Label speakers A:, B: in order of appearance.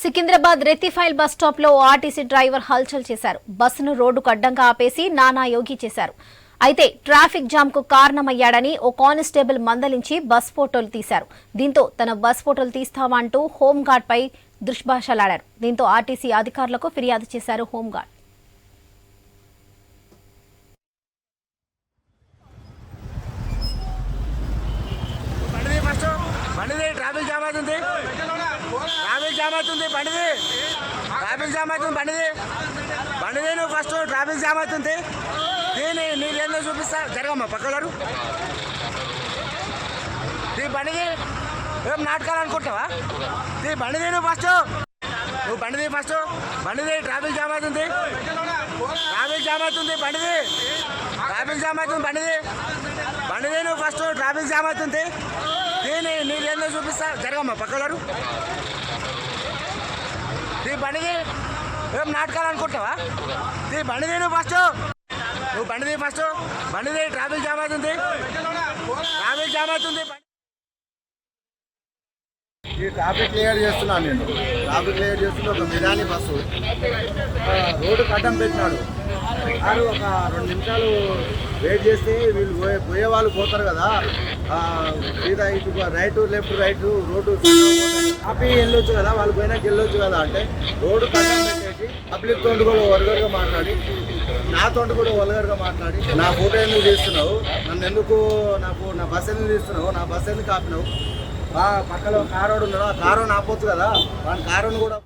A: Secunderabad రెత్తిఫైల్ bus స్టాప్లో RTC driver హల్చల్ చేశారు. బస్సును రోడ్డుకు అడ్డంగా ఆపేసి నానా యోగి చేశారు. అయితే ట్రాఫిక్ జామ్కు కారణమయ్యాడని ఓ కానిస్టేబుల్ మందలించి బస్ ఫోటోలు తీశారు. దీంతో తన బస్ ఫోటోలు తీస్తామంటూ హోంగార్డ్ పై దుష్భాషలాడారు. దీంతో ఆర్టీసీ అధికారులకు ఫిర్యాదు చేశారు హోంగార్డ్
B: బండిది ఫస్ట్ బండిది ట్రాఫిక్ జామ్ అవుతుంది. ట్రాఫిక్ జామ్ అవుతుంది బండిది ట్రాఫిక్ జామ్ అవుతుంది బండిది బండిది నువ్వు ఫస్ట్ ట్రాఫిక్ జామ్ అవుతుంది. దీని నీళ్ళేందో చూపిస్తా. జరగమ్మా పక్కగారు ఈ బండిది ఏం నాటకాలు అనుకుంటావా ఈ బండిది నువ్వు ఫస్ట్. నువ్వు బండిది ఫస్ట్. బండిది ట్రాఫిక్ జామ్ అవుతుంది. ట్రాఫిక్ జామ్ అవుతుంది బండిది ట్రాఫిక్ జామ్ అవుతుంది బండిది బండిది నువ్వు ఫస్ట్. ట్రాఫిక్ జామ్ అవుతుంది. దీని నీళ్ళేందో చూపిస్తా? జరగమ్మా పక్కలారు ఈ బండిది ఏం నాటకాలు అనుకుంటావా? బండిది నువ్వు ఫస్ట్ నువ్వు బండిది ఫస్ట్ బండిది ట్రాఫిక్ జామ్ అవుతుంది. ట్రాఫిక్ జామ్ అవుతుంది.
C: ఈ ట్రాఫిక్ క్లియర్ చేస్తున్నాను నేను. ట్రాఫిక్ క్లియర్ చేస్తున్న ఒక బిర్యానీ బస్సు. రోడ్డు కట్టం పెట్టినాడు. వారు ఒక రెండు నిమిషాలు వెయిట్ చేస్తే వీళ్ళు పోయే పోయే వాళ్ళు పోతారు కదా. సీదా ఇటు రైట్ లెఫ్ట్ రైట్ రోడ్డు ఆపి వెళ్ళొచ్చు కదా వాళ్ళు పోయినాక వెళ్ళొచ్చు కదా అంటే రోడ్డు కట్టం పెట్టేసి పబ్లిక్ తోటి కూడా వల్గర్గా మాట్లాడి నా తోటి కూడా వల్గర్గా మాట్లాడి నా ఫోటో ఎందుకు తీస్తున్నావు? నన్ను ఎందుకు నాకు నా బస్సు ఎందుకు తీస్తున్నావు? నా బస్సు ఎందుకు ఆపినావు? పక్కలో కారోడు ఉన్నాడు. ఆ కారోని ఆపొచ్చు కదా. వాడి కారోని కూడా